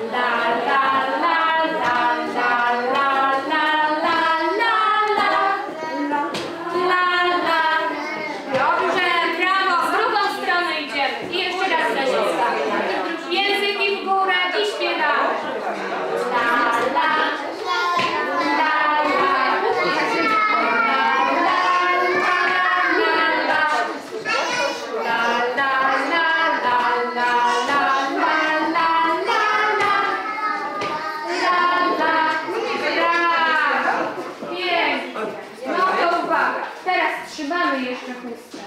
La jeszcze chustę.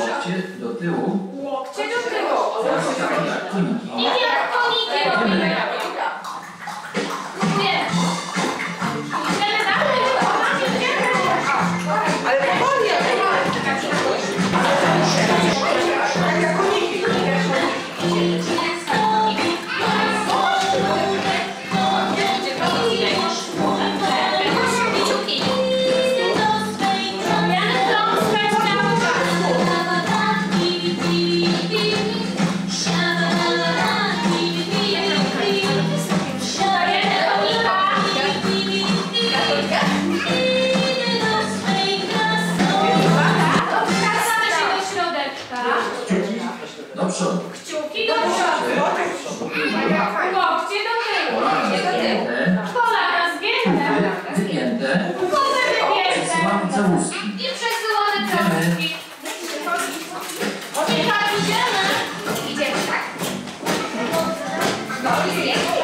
Łokcie do tyłu. Łokcie do tyłu. Teraz jak koniki. I jak koniki. przodu. Kciuki do przodu. Łokcie do tyłu. Łokcie do tyłu. Kolana zgięte. Wygięte. Kupy wygięte. Przesyłamy. I przesyłamy całuski. Idziemy. Idziemy tak. No i zgięte.